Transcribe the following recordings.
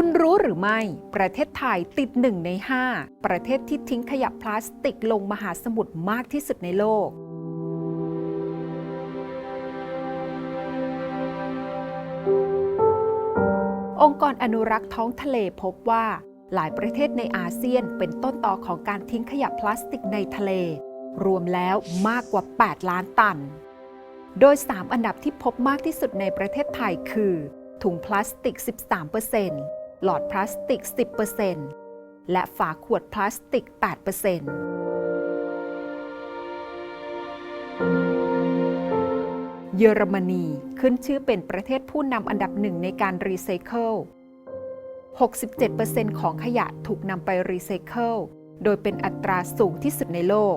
คุณรู้หรือไม่ ประเทศไทยติดหนึ่งใน 5 ประเทศที่ทิ้งขยะพลาสติกลงมหาสมุทรมากที่สุดในโลก องค์กรอนุรักษ์ท้องทะเลพบว่า หลายประเทศในอาเซียนเป็นต้นต่อของการทิ้งขยะพลาสติกในทะเล รวมแล้วมากกว่า 8 ล้านตัน โดย 3 อันดับที่พบมากที่สุดในประเทศไทยคือถุงพลาสติก 13% หลอดพลาสติก 10%และฝาขวดพลาสติก 8%เยอรมนีขึ้นชื่อเป็นประเทศผู้นำอันดับหนึ่งในการรีไซเคิล 67%ของขยะถูกนำไปรีไซเคิล โดยเป็นอัตราสูงที่สุดในโลก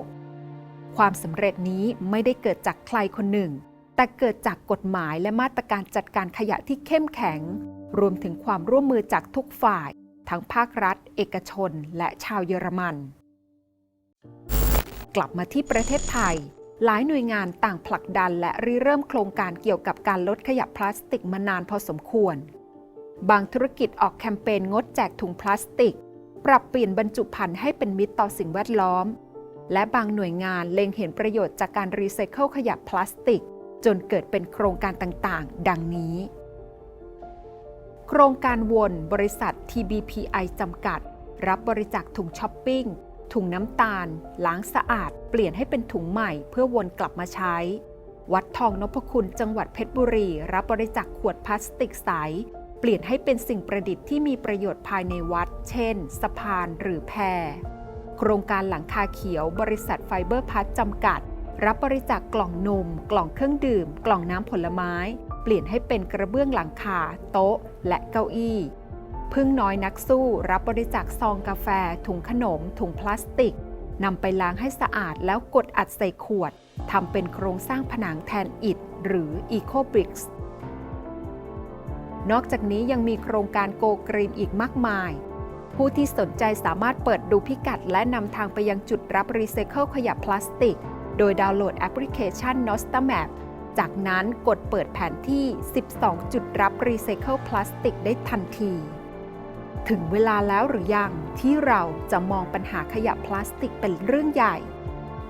ความสำเร็จนี้ไม่ได้เกิดจากใครคนหนึ่ง แต่เกิดจากกฎหมายและมาตรการจัดการขยะที่เข้มแข็ง รวมถึงความร่วมมือจากทุกฝ่าย ทั้งภาครัฐ เอกชน และชาวเยอรมัน กลับมาที่ประเทศไทย หลายหน่วยงานต่างผลักดันและริเริ่มโครงการเกี่ยวกับการลดขยะพลาสติกมานานพอสมควร บางธุรกิจออกแคมเปญงดแจกถุงพลาสติก ปรับเปลี่ยนบรรจุภัณฑ์ให้เป็นมิตรต่อสิ่งแวดล้อม และบางหน่วยงานเล็งเห็นประโยชน์จากการรีไซเคิลขยะพลาสติก จนเกิดเป็นโครงการต่างๆ ดังนี้ โครงการวนบริษัท TBPI จำกัด รับบริจาคถุงช้อปปิ้ง ถุงน้ำตาล ล้างสะอาด เปลี่ยนให้เป็นถุงใหม่เพื่อวนกลับมาใช้ วัดทองนพคุณจังหวัดเพชรบุรี รับบริจาคขวดพลาสติกใสเปลี่ยนให้เป็นสิ่งประดิษฐ์ที่มีประโยชน์ภายในวัด เช่น สะพานหรือแพโครงการหลังคาเขียว บริษัทไฟเบอร์พัทจำกัด รับบริจาคกล่องนม กล่องเครื่องดื่ม กล่องน้ำผลไม้ เปลี่ยนให้เป็นกระเบื้องหลังคา โต๊ะ และเก้าอี้ พึ่งน้อยนักสู้ รับบริจาคซองกาแฟ ถุงขนม ถุงพลาสติกนำไปล้างให้สะอาดแล้วกดอัดใส่ขวดทำเป็นโครงสร้างผนังแทนอิฐหรือ Eco Bricks นอกจากนี้ยังมีโครงการโกกรีนอีกมากมาย ผู้ที่สนใจสามารถเปิดดูพิกัดและนำทางไปยังจุดรับรีไซเคิลขยะพลาสติก โดยดาวน์โหลดแอปพลิเคชัน Nostamap จากนั้นกดเปิดแผนที่ 12 จุดรับรีไซเคิลพลาสติกได้ทันที ถึงเวลาแล้วหรือยังที่เราจะมองปัญหาขยะพลาสติกเป็นเรื่องใหญ่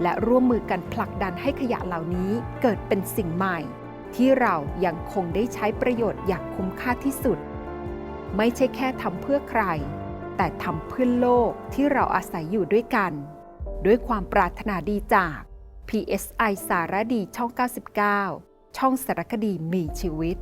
และร่วมมือกันผลักดันให้ขยะเหล่านี้เกิดเป็นสิ่งใหม่ ที่เรายังคงได้ใช้ประโยชน์อย่างคุ้มค่าที่สุด ไม่ใช่แค่ทำเพื่อใคร แต่ทำเพื่อโลกที่เราอาศัยอยู่ด้วยกัน ด้วยความปรารถนาดีจาก PSI สารดีช่อง 99 ช่องสารคดีมีชีวิต